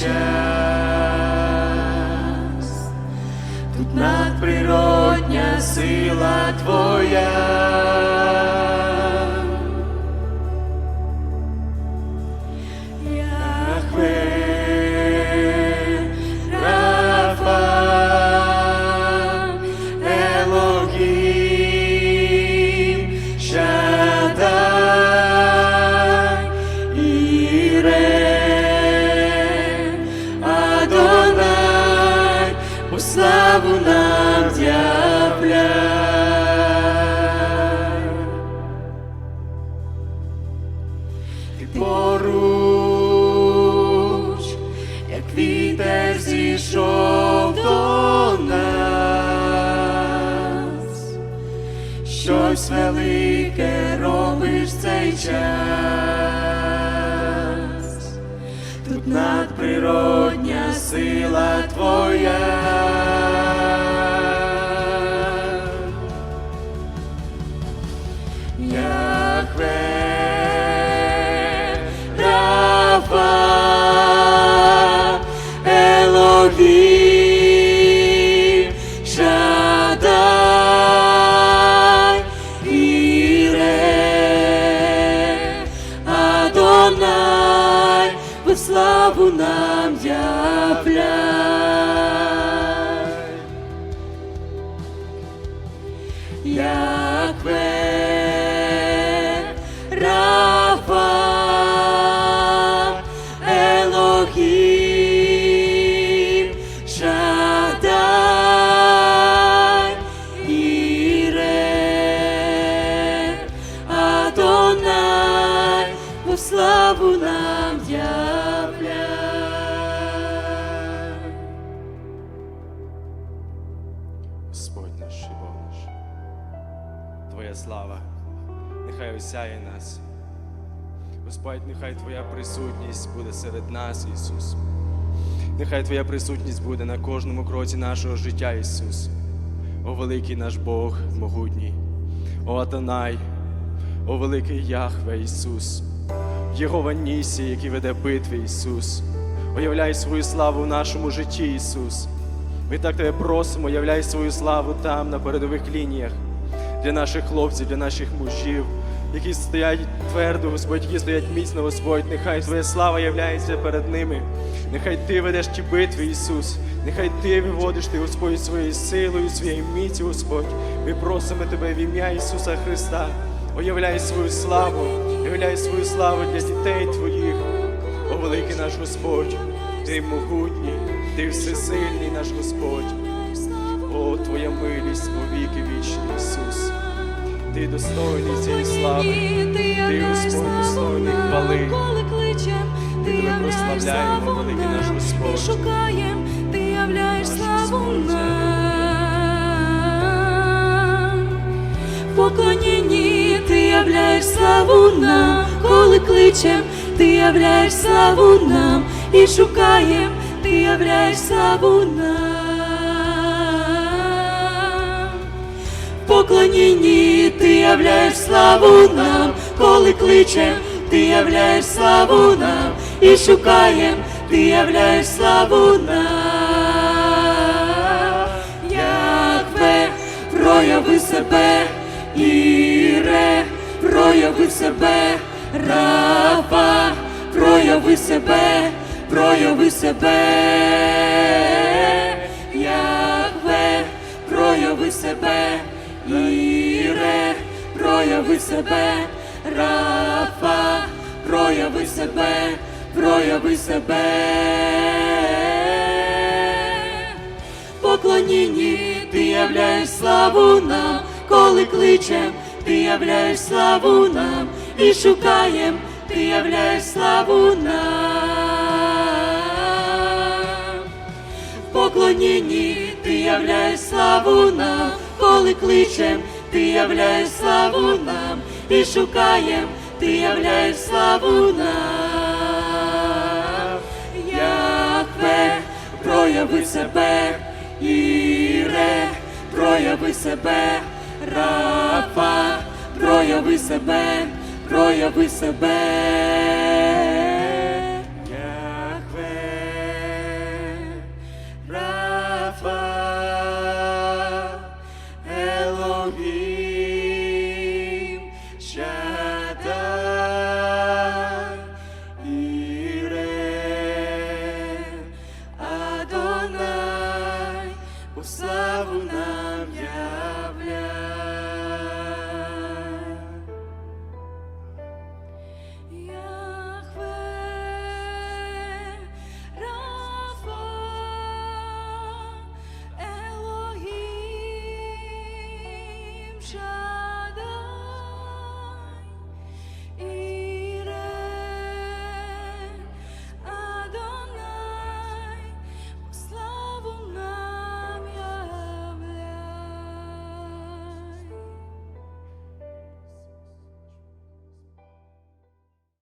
цей щось велике робиш цей час, тут надприродня сила твоя. Яхве, Яхве, Твоя слава, нехай осяє нас. Господь, нехай Твоя присутність буде серед нас, Ісус. Нехай Твоя присутність буде на кожному кроці нашого життя, Ісус. О великий наш Бог могутній, о Атанай, о великий Яхве Ісус, Єгова Нісі, який веде битви, Ісус. Уявляй свою славу в нашому житті, Ісус. Ми так тебе просимо, являй свою славу там, на передових лініях, для наших хлопців, для наших мужів, які стоять твердо, Господь, які стоять міцно, Господь. Нехай Твоя слава являється перед ними. Нехай Ти ведеш ті битви, Ісус. Нехай Ти виводиш Ти, Господь, своєю силою, своєю міці, Господь. Ми просимо Тебе в ім'я Ісуса Христа. Уявляй свою славу, являй свою славу для дітей Твоїх. О, великий наш Господь, Ти могутній, Ти всесильний наш Господь. О, Твоя милість повіки вічні, Ісус. Ти достойний цієї слави. Ти, Господь, достойний хвали. Ти тебе являєш прославляємо, славу великий наш нам, Господь. і шукаєм, ти являєш славу Господь. нам. В поклонінні ти являєш славу нам, коли кличем, ти являєш славу нам, і шукаєм, ти являєш славу нам. Поклонінні ти являєш славу нам, коли кличем, ти являєш славу нам, і шукаєм, ти являєш славу нам. Яхве, прояви себе, Іре, прояви себе, Рафа, прояви себе, прояви себе, Яхве, прояви себе, прояви себе, Рафа, прояви себе, прояви себе, поклонінні ти являєш славу нам, коли кличем, ти являєш славу нам. І шукаєм, ти являєш славу нам, поклонінні ти являєш славу нам, коли кличем ти являєш славу нам, і шукаєм, ти являєш славу нам. Яхве, прояви себе, Іре, прояви себе, Рафа, прояви себе, прояви себе.